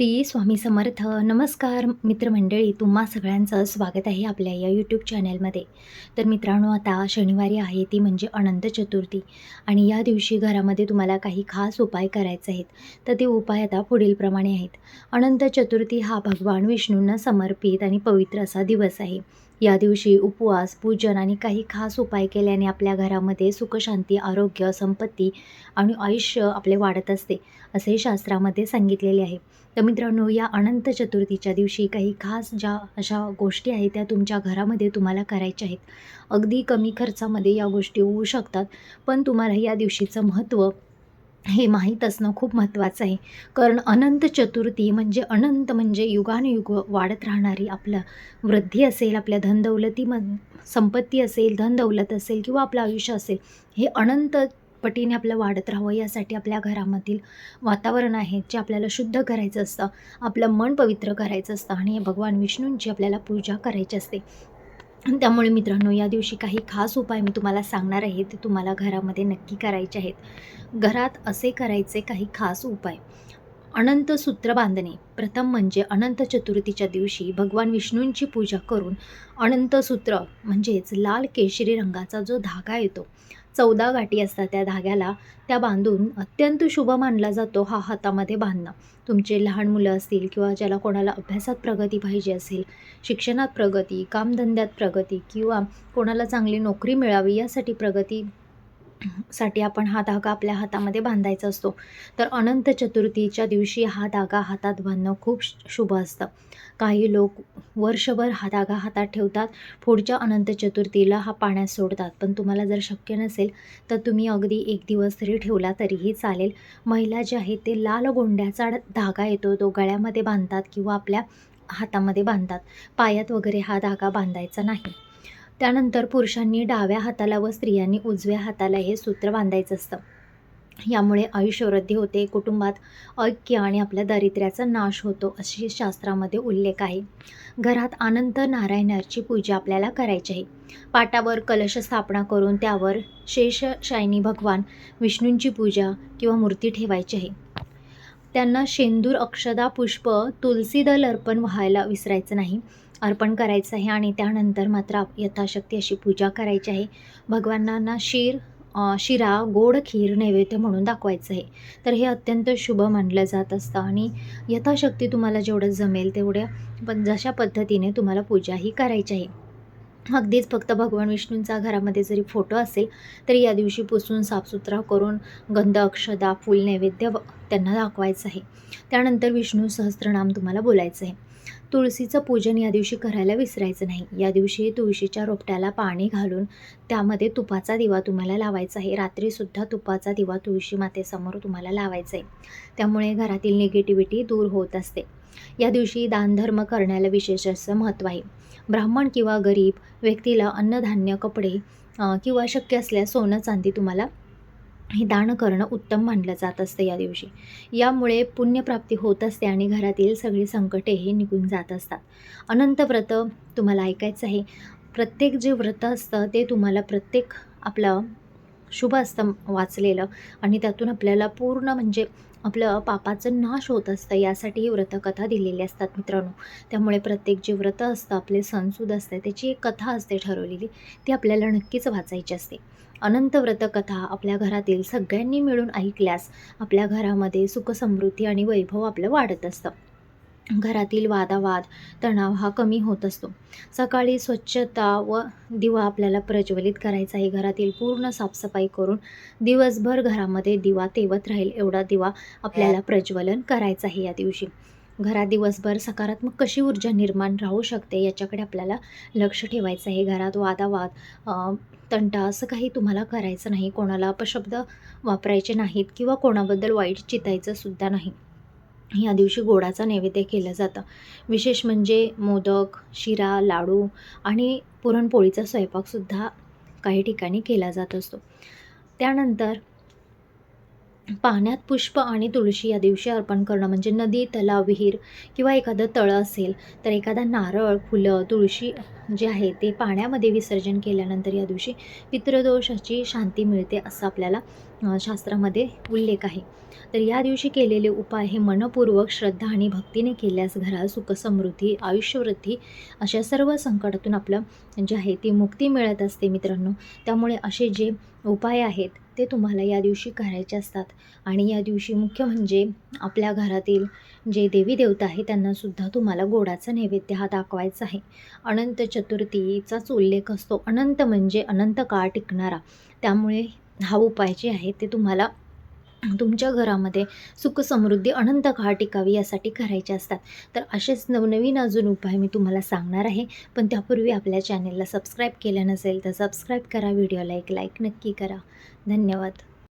श्री स्वामी समर्थ. नमस्कार मित्रमंडळी तुम्हा सगळ्यांचं स्वागत आहे आपल्या या यूट्यूब चॅनलमध्ये तर मित्रांनो आता शनिवारी आहे ती म्हणजे अनंत चतुर्थी. आणि या दिवशी घरामध्ये तुम्हाला काही खास उपाय करायचे आहेत. तर ते उपाय आता पुढीलप्रमाणे आहेत. अनंत चतुर्थी हा भगवान विष्णूंना समर्पित आणि पवित्र असा दिवस आहे. या दिवशी उपवास पूजन आणि काही खास उपाय केल्याने आपल्या घरामध्ये सुखशांती आरोग्य संपत्ती आणि आयुष्य आपले वाढत असते असे शास्त्रामध्ये सांगितलेले आहे. तर मित्रांनो या अनंत चतुर्थीच्या दिवशी काही खास ज्या अशा गोष्टी आहेत त्या तुमच्या घरामध्ये तुम्हाला करायच्या आहेत. अगदी कमी खर्चामध्ये या गोष्टी होऊ शकतात पण तुम्हाला या दिवशीचं महत्त्व हे माहीत असणं खूप महत्त्वाचं आहे. कारण अनंत चतुर्थी म्हणजे अनंत म्हणजे युगानुयुग वाढत राहणारी आपलं वृद्धी असेल आपल्या धनदौलतीमध संपत्ती असेल धनदौलत असेल किंवा आपलं आयुष्य असेल हे अनंत पटीने आपलं वाढत राहावं यासाठी आपल्या घरामधील वातावरण आहे जे आपल्याला शुद्ध करायचं असतं आपलं मन पवित्र करायचं असतं आणि भगवान विष्णूंची आपल्याला पूजा करायची असते. त्यामुळे मित्रांनो या दिवशी काही खास उपाय मी तुम्हाला सांगणार आहे ते तुम्हाला घरामध्ये नक्की करायचे आहेत. घरात असे करायचे काही खास उपाय. अनंत सूत्र बांधणे. प्रथम म्हणजे अनंत चतुर्थीच्या दिवशी भगवान विष्णूंची पूजा करून अनंत सूत्र म्हणजेच लाल केशरी रंगाचा जो धागा येतो चौदा गाठी असतात त्या धाग्याला. त्या बांधून अत्यंत शुभ मानला जातो हा हातामध्ये बांधणं. तुमचे लहान मुलं असतील किंवा ज्याला कोणाला अभ्यासात प्रगती पाहिजे असेल शिक्षणात प्रगती कामधंद्यात प्रगती किंवा कोणाला चांगली नोकरी मिळावी यासाठी प्रगती साठी आपण हा धागा आपल्या हातामध्ये बांधायचा असतो. तर अनंत चतुर्थीच्या दिवशी हा धागा हातात बांधणं खूप श- शुभ असतं. काही लोक वर्षभर हा धागा हातात ठेवतात. पुढच्या अनंत चतुर्थीला हा पाण्यात सोडतात. पण तुम्हाला जर शक्य नसेल तर तुम्ही अगदी एक दिवस तरी ठेवला तरीही चालेल. महिला जे आहेत ते लाल गोंड्याचा धागा येतो. तो गळ्यामध्ये बांधतात किंवा आपल्या हातामध्ये बांधतात. पायात वगैरे हा धागा बांधायचा नाही. त्यानंतर पुरुषांनी डाव्या हाताला व स्त्रियांनी उजव्या हाताला हे सूत्र बांधायचं असतं. यामुळे आयुष्यवृद्धी होते कुटुंबात ऐक्य आणि आपल्या दारिद्र्याचा नाश होतो अशी शास्त्रामध्ये उल्लेख आहे. घरात अनंत नारायणाची पूजा आपल्याला करायची आहे. पाटावर कलश स्थापना करून त्यावर शेषशायनी भगवान विष्णूंची पूजा किंवा मूर्ती ठेवायची आहे. त्यांना शेंदूर अक्षदा पुष्प तुलसी दल अर्पण व्हायला विसरायचं नाही. अर्पण करायचं आहे आणि त्यानंतर मात्र यथाशक्ती अशी पूजा करायची आहे. भगवानांना शीर शिरा गोड खीर नैवेद्य म्हणून दाखवायचं आहे. तर हे अत्यंत शुभ मानलं जात असतं आणि यथाशक्ती तुम्हाला जेवढं जमेल तेवढ्या पण जशा पद्धतीने तुम्हाला पूजा ही करायची आहे. अगदीच फक्त भगवान विष्णूंचा घरामध्ये जरी फोटो असेल तरी या दिवशी पुसून साफसुथरा करून गंध अक्षदा फूल नैवेद्य त्यांना दाखवायचं आहे. त्यानंतर विष्णू सहस्त्रनाम तुम्हाला बोलायचं आहे. तुळशीचं पूजन या दिवशी करायला विसरायचं नाही. या दिवशी तुळशीच्या रोपट्याला पाणी घालून त्यामध्ये तुपाचा दिवा तुम्हाला लावायचा आहे. रात्रीसुद्धा तुपाचा दिवा तुळशी मातेसमोर तुम्हाला लावायचा आहे. त्यामुळे घरातील निगेटिव्हिटी दूर होत असते. या दिवशी दानधर्म करण्याला विशेष असं महत्त्व आहे. ब्राह्मण किंवा गरीब व्यक्तीला अन्नधान्य कपडे किंवा शक्य असल्यास सोनं चांदी तुम्हाला हे दान करणं उत्तम मानलं जात असतं या दिवशी. यामुळे पुण्यप्राप्ती होत असते आणि घरातील सगळी संकटे हे निघून जात असतात. अनंत व्रत तुम्हाला ऐकायचं आहे. प्रत्येक जे व्रत असतं ते तुम्हाला प्रत्येक आपलं शुभ असतं वाचलेलं आणि त्यातून आपल्याला पूर्ण म्हणजे आपलं पापाचं नाश होत असतं यासाठी ही व्रतकथा दिलेली असतात मित्रांनो. त्यामुळे प्रत्येक जे व्रत असतं आपले सणसूद असते त्याची एक कथा असते ठरवलेली. ती आपल्याला नक्कीच वाचायची असते. अनंत व्रतकथा आपल्या घरातील सगळ्यांनी मिळून ऐकल्यास आपल्या घरामध्ये सुखसमृद्धी आणि वैभव आपलं वाढत असतं. घरातील वादावाद तणाव हा कमी होत असतो. सकाळी स्वच्छता व दिवा आपल्याला प्रज्वलित करायचा आहे. घरातील पूर्ण साफसफाई करून दिवसभर घरामध्ये दिवा तेवत राहील एवढा दिवा आपल्याला प्रज्वलन करायचं आहे या दिवशी. घरात दिवसभर सकारात्मक कशी ऊर्जा निर्माण राहू शकते याच्याकडे आपल्याला लक्ष ठेवायचं आहे. घरात वादावाद तंटा असं काही तुम्हाला करायचं नाही. कोणाला अपशब्द वापरायचे नाहीत किंवा कोणाबद्दल वाईट चितायचं सुद्धा नाही. या दिवशी गोडाचा नैवेद्य केलं जातं. विशेष म्हणजे मोदक शिरा लाडू आणि पुरणपोळीचा स्वयंपाकसुद्धा काही ठिकाणी केला जात असतो. त्यानंतर पाण्यात पुष्प आणि तुळशी या दिवशी अर्पण करणं म्हणजे नदी तलाव विहीर किंवा एखादं तळं असेल तर एखादा नारळ फुलं तुळशी जे आहे ते पाण्यामध्ये विसर्जन केल्यानंतर या दिवशी पितृदोषाची शांती मिळते असं आपल्याला शास्त्रामध्ये उल्लेख आहे. तर या दिवशी केलेले उपाय हे मनपूर्वक श्रद्धा आणि भक्तीने केल्यास घरात सुखसमृद्धी आयुष्यवृद्धी अशा सर्व संकटातून आपलं जे आहे ती मुक्ती मिळत असते मित्रांनो. त्यामुळे असे जे उपाय आहेत ते तुम्हाला या दिवशी करायचे असतात. आणि या दिवशी मुख्य म्हणजे आपल्या घरातील जे देवी देवता आहे त्यांनासुद्धा तुम्हाला गोडाचा नैवेद्य हा दाखवायचा आहे. अनंत चतुर्थीचाच उल्लेख असतो. अनंत म्हणजे अनंत काळ टिकणारा. त्यामुळे हा उपाय जे आहे ते तुम्हाला तुमच्या घरामध्ये सुख समृद्धी अनंत काळ टिकावी यासाठी करायचे असतात. तर असेच नवनवीन अजून उपाय मी तुम्हाला सांगणार आहे. पण त्यापूर्वी आपल्या चॅनेलला सबस्क्राईब केलं नसेल तर सबस्क्राईब करा व्हिडिओला एक लाईक नक्की करा. धन्यवाद.